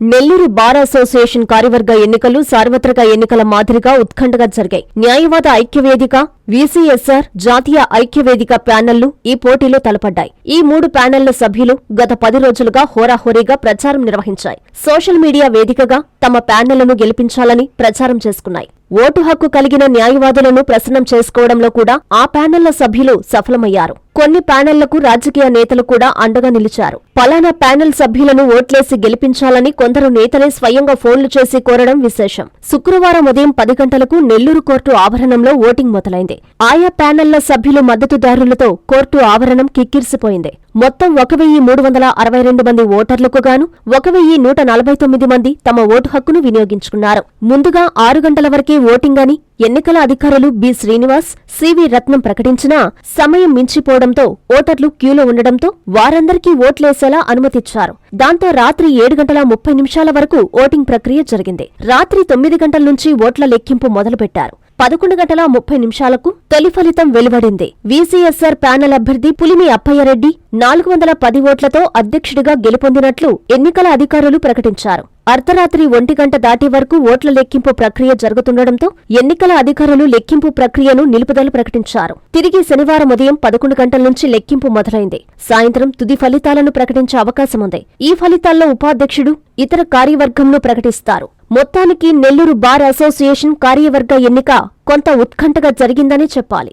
Nellore bar association కార్యవర్గ ఎన్నికలు సార్వత్రిక ఎన్నికల మాదిరిగా ఉత్కంఠగా జరిగాయి. న్యాయవాద ఐక్యవేదిక వీసీఎస్ఆర్ జాతీయ ఐక్యవేదిక ప్యానెళ్ళు ఈ పోటీలో తలపడ్డాయి. ఈ మూడు ప్యానెళ్ళ సభ్యులు గత పది రోజులుగా హోరాహోరీగా ప్రచారం నిర్వహించాయి. సోషల్ మీడియా వేదికగా తమ ప్యానెళ్ళను గెలిపించాలని ప్రచారం చేసుకున్నాయి. ఓటు హక్కు కలిగిన న్యాయవాదులను ప్రసన్నం చేసుకోవడంలో కూడా ఆ ప్యానెళ్ళ సభ్యులు సఫలమయ్యారు. కొన్ని ప్యానెళ్ళకు రాజకీయ నేతలు కూడా అండగా నిలిచారు. పలానా ప్యానెల్ సభ్యులను ఓట్లేసి గెలిపించాలని కొందరు నేతలే స్వయంగా ఫోన్లు చేసి కోరడం విశేషం. శుక్రవారం ఉదయం పది గంటలకు నెల్లూరు కోర్టు ఆవరణంలో ఓటింగ్ మొదలైంది. ఆయా ప్యానెళ్ళ సభ్యులు మద్దతుదారులతో కోర్టు ఆవరణం కిక్కిరిసిపోయింది. మొత్తం ఒక వెయ్యి మూడు వందల అరవై రెండు మంది ఓటర్లకు గాను ఒక వెయ్యి నూట నలభై తొమ్మిది మంది తమ ఓటు హక్కును వినియోగించుకున్నారు. ముందుగా ఆరు గంటల వరకే ఓటింగ్ అని ఎన్నికల అధికారులు బి. శ్రీనివాస్ సివి రత్నం ప్రకటించినా సమయం మించిపోవడంతో ఓటర్లు క్యూలో ఉండడంతో వారందరికీ ఓట్లేసేలా అనుమతిచ్చారు. దాంతో రాత్రి ఏడు గంటల ముప్పై నిమిషాల వరకు ఓటింగ్ ప్రక్రియ జరిగింది. రాత్రి తొమ్మిది గంటల నుంచి ఓట్ల లెక్కింపు మొదలుపెట్టారు. పదకొండు గంటల ముప్పై నిమిషాలకు తొలి ఫలితం వెలువడింది. వీసీఎస్ఆర్ ప్యానెల్ అభ్యర్థి పులిమి అప్పయ్యరెడ్డి నాలుగు వందల పది ఓట్లతో అధ్యక్షుడిగా గెలుపొందినట్లు ఎన్నికల అధికారులు ప్రకటించారు. అర్ధరాత్రి ఒంటి గంట దాటి వరకు ఓట్ల లెక్కింపు ప్రక్రియ జరుగుతుండటంతో ఎన్నికల అధికారులు లెక్కింపు ప్రక్రియను నిలుపుదల ప్రకటించారు. తిరిగి శనివారం ఉదయం పదకొండు గంటల నుంచి లెక్కింపు మొదలైంది. సాయంత్రం తుది ఫలితాలను ప్రకటించే అవకాశముంది. ఈ ఫలితాల్లో ఉపాధ్యక్షుడు ఇతర కార్యవర్గంను ప్రకటిస్తారు. మొత్తానికి నెల్లూరు బార్ అసోసియేషన్ కార్యవర్గ ఎన్నిక కొంత ఉత్కంఠగా జరిగిందని చెప్పాలి.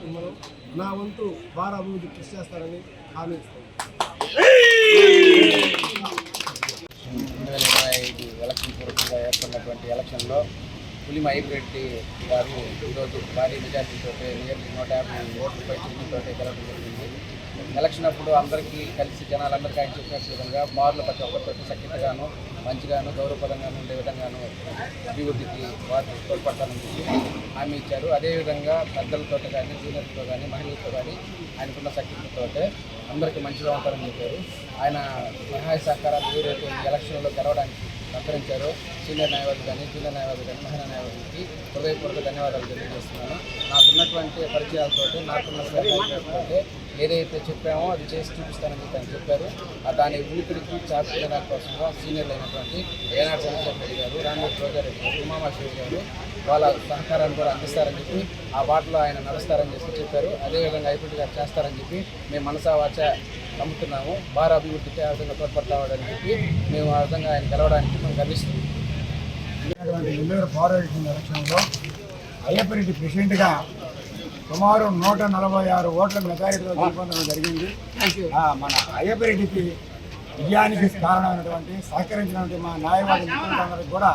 తిరుమల నా వంతు బాగా అభివృద్ధి కృషి చేస్తారని హామీ ఇస్తాను రెండు వేల ఇరవై ఐదు ఎలక్షన్ పూర్వకంగా ఏర్పడినటువంటి ఎలక్షన్లో పులి గారు ఈరోజు భారీ మెజార్టీతో నియర్లీ నూట యాభై ఓట్లపై గెలవడం జరిగింది. ఎలక్షన్ అప్పుడు అందరికీ కలిసి జనాలందరికీ ఆయన చెప్పినట్టు విధంగా బార్లు ప్రతి ఒక్కరితో సఖ్యతగాను మంచిగాను గౌరవపదంగాను ఉండే విధంగాను అభివృద్ధికి వారు తోడ్పడతానని చెప్పి హామీ ఇచ్చారు. అదేవిధంగా పెద్దలతో కానీ జూనియర్లతో కానీ మహిళలతో కానీ ఆయనకున్న సఖ్యతతో అందరికీ మంచిగా ఉంటారని చెప్పారు. ఆయన సహాయ సహకారాలు ఏదైతే ఎలక్షన్లో గెలవడానికి సహకరించారో సీనియర్ న్యాయవాదులు కానీ జూనియర్ న్యాయవాదులు కానీ మహిళా న్యాయవాదికి హృదయపూర్వక ధన్యవాదాలు తెలియజేస్తున్నాను. నాకున్నటువంటి పరిచయాలతో నాకున్న సహాయంతో ఏదైతే చెప్పామో అది చేసి చూపిస్తానని చెప్పి ఆయన చెప్పారు. దాని దాని ఉనికిడికి చాటుకునే కోసంగా సీనియర్లు అయినటువంటి ఏనాడు చంద్రశేఖర్ గారు రామూర్తి రోజారెడ్డి గారు ఉమామాశ్వరి గారు వాళ్ళ సహకారాన్ని కూడా అందిస్తారని చెప్పి ఆ బాటలో ఆయన నడుస్తారని చెప్పి చెప్పారు. అదేవిధంగా ఐపీటీ గారు చేస్తారని చెప్పి మేము మనసా వాచ నమ్ముతున్నాము. భార అభివృద్ధికి ఆ విధంగా తోడ్పడతామని చెప్పి మేము ఆ విధంగా ఆయన గెలవడానికి మేము గర్విస్తున్నాం. జరిగినటువంటి నెల్లూరు ఎలక్షన్లో అయ్యప్పరెడ్డి ప్రెసిడెంట్గా సుమారు నూట నలభై ఆరు ఓట్ల మెజారిటీతో గెలుపొందడం జరిగింది. ఆ, మన అయ్యప్పరెడ్డికి విజయానికి కారణమైనటువంటి సహకరించినటువంటి మా న్యాయవాది మిత్రులందరికీ కూడా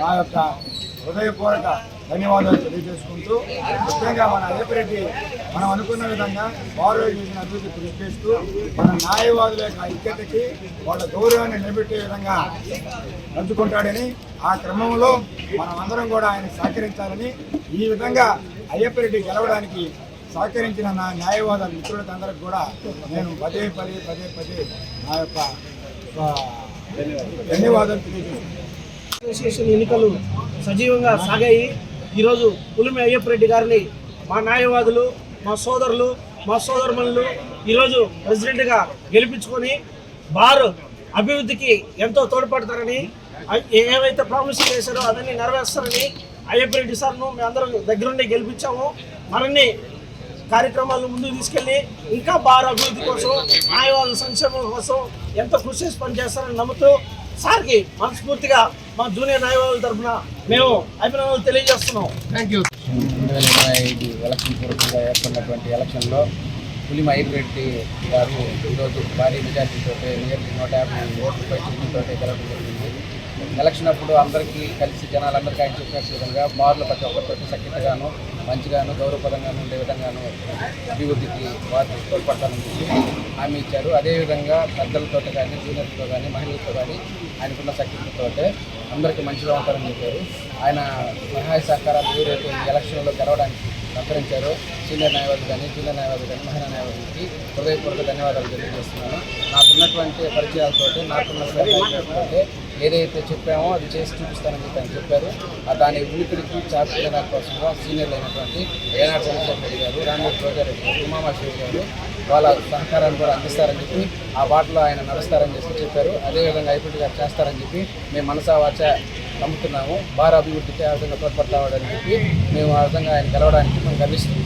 నా యొక్క హృదయపూర్వక ధన్యవాదాలు తెలియజేసుకుంటూ ముఖ్యంగా మన అయ్యప్పరెడ్డి మనం అనుకున్న విధంగా వారు చేసిన అభివృద్ధి కృషి చేస్తూ మన న్యాయవాదుల యొక్క ఐక్యతకి వాళ్ళ గౌరవాన్ని నిలబెట్టే విధంగా నడుచుకుంటాడని ఆ క్రమంలో మనం అందరం కూడా ఆయన సహకరించాలని ఈ విధంగా అయ్యప్పరెడ్డి గెలవడానికి సహకరించిన నా న్యాయవాద మిత్రులకందరికి కూడా నేను పదే పదే పదే పదే నా యొక్క ధన్యవాదాలు తెలియజేస్తాను ఎన్నికలు సజీవంగా సాగాయి. ఈరోజు పులిమి అయ్యప్పరెడ్డి గారిని మా న్యాయవాదులు మా సోదరులు మా సోదరుమణులు ఈరోజు ప్రెసిడెంట్గా గెలిపించుకొని బార్ అభివృద్ధికి ఎంతో తోడ్పడతారని ఏవైతే ప్రామిస్ చేశారో అవన్నీ నెరవేరుస్తారని అయ్యప్పరెడ్డి సార్ను మేము అందరం దగ్గరుండి గెలిపించాము. మరిన్ని కార్యక్రమాలను ముందుకు తీసుకెళ్ళి ఇంకా బార్ అభివృద్ధి కోసం న్యాయవాదుల సంక్షేమం కోసం ఎంతో కృషి చేసి పనిచేస్తారని నమ్ముతూ సార్కి మనస్ఫూర్తిగా మా జూనియర్ న్యాయవాదుల తరఫున మేము అభినందనలు తెలియజేస్తున్నాం. రెండు వేల ఇరవై ఐదు ఎలక్షన్ పూర్వకంగా ఏర్పడినటువంటి ఎలక్షన్లో పులి రెడ్డి గారు ఈరోజు భారీ మెజార్టీతో నియర్లీ నూట యాభై ఓట్లపై చిహ్నంతో గెలవడం జరిగింది. ఎలక్షన్ అప్పుడు అందరికీ కలిసి జనాలందరికీ ఆయన చెప్పినట్టు విధంగా బార్లు ప్రతి ఒక్కరితో సఖ్యతగాను మంచిగాను గౌరవపదంగాను ఉండే విధంగాను అభివృద్ధికి వారు తోడ్పడతానని చెప్పి హామీ ఇచ్చారు. అదేవిధంగా పెద్దలతో కానీ జూనియర్లతో కానీ మహిళలతో కానీ ఆయనకున్న సఖ్యతతో అందరికీ మంచిగా ఉంటారని చెప్పారు. ఆయన సహాయ సహకారాలు ఏదైతే ఎలక్షన్లో గెలవడానికి సంతరించారు సీనియర్ న్యాయవాదులు కానీ జూనియర్ న్యాయవాదులు కానీ మహిళా న్యాయవాదికి హృదయపూర్వక ధన్యవాదాలు తెలియజేస్తున్నాను. నాకున్నటువంటి పరిచయాలతో నాకున్న సహకారంతో ఏదైతే చెప్పామో అది చేసి చూపిస్తానని చెప్పి ఆయన చెప్పారు. దాని ఉనికిడికి చాటుకునే కోసంగా సీనియర్లు అయినటువంటి ఏనాడు చంద్రశేఖర్ రెడ్డి గారు రామూర్తి రోజారెడ్డి గారు ఉమామాశ్వరి గారు వాళ్ళ సహకారాన్ని కూడా అందిస్తారని చెప్పి ఆ వాటిలో ఆయన నడుస్తారని చెప్పి చెప్పారు. అదేవిధంగా ఐపీటీ గారు చేస్తారని చెప్పి మేము మనసా వాచ నమ్ముతున్నాము. భార అభివృద్ధికి ఆ విధంగా తోడ్పడతామని చెప్పి మేము ఆ విధంగా ఆయన కలవడానికి మేము గర్విస్తున్నాము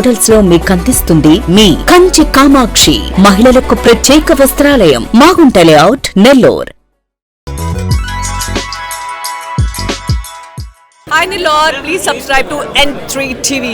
మోడల్స్లో మీకు అందిస్తుంది మీ కంచి కామాక్షి మహిళలకు ప్రత్యేక వస్త్రాలయం Magunta layout Nellore Hi Nilor, please subscribe to N3 TV.